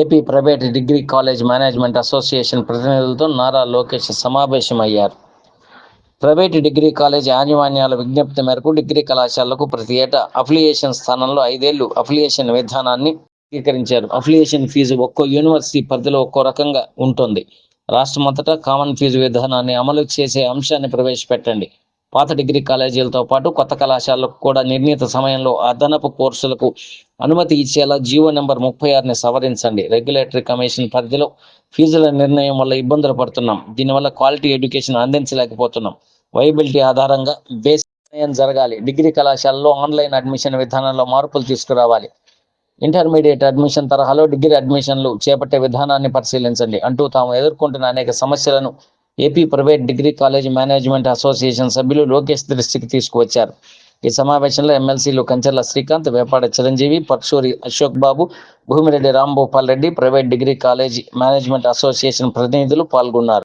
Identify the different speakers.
Speaker 1: AP private degree college management association ప్రతినిధులతో నారా లోకేష్ సమావేశమయ్యారు. Private degree college యాజమాన్యాల విజ్ఞప్తి మేరకు డిగ్రీ కళాశాలకు ప్రతి ఏటా అఫిలియేషన్ స్థానంలో ఐదేళ్ళు అఫిలియేషన్ విధానాన్ని స్వీకరించారు అఫిలియేషన్ ఫీజు ఒక్కో యూనివర్సిటీ పరిధిలో ఒక్కో రకంగా ఉంటుంది. రాష్ట్రమంతటా కామన్ ఫీజు విధానాన్ని అమలు చేసే అంశాన్ని ప్రవేశపెట్టండి. పాత డిగ్రీ కాలేజీలతో పాటు కొత్త కళాశాలకు కూడా నిర్ణీత సమయంలో అదనపు కోర్సులకు అనుమతి ఇచ్చేలా జీవో నెంబర్ ముప్పై ఆరుని సవరించండి. రెగ్యులేటరీ కమిషన్ పరిధిలో ఫీజుల నిర్ణయం వల్ల ఇబ్బందులు పడుతున్నాం. దీనివల్ల క్వాలిటీ ఎడ్యుకేషన్ అందించలేకపోతున్నాం. వైబిలిటీ ఆధారంగా బేస్ జరగాలి. డిగ్రీ కళాశాలలో ఆన్లైన్ అడ్మిషన్ విధానంలో మార్పులు తీసుకురావాలి. ఇంటర్మీడియట్ అడ్మిషన్ తరహాలో డిగ్రీ అడ్మిషన్లు చేపట్టే విధానాన్ని పరిశీలించండి. అంటూ తాము ఎదుర్కొంటున్న అనేక సమస్యలను AP private degree college management association సభ్యులు లోకేష్ దృష్టికి తీసుకువచ్చారు. ఈ సమావేశంలో ఎమ్మెల్సీలు Kancharla Srikanth Vepada Chiranjeevi Parchuri Ashok Babu Bhumireddy Rambhupal Reddy private degree college management association ప్రతినిధులు పాల్గొన్నారు.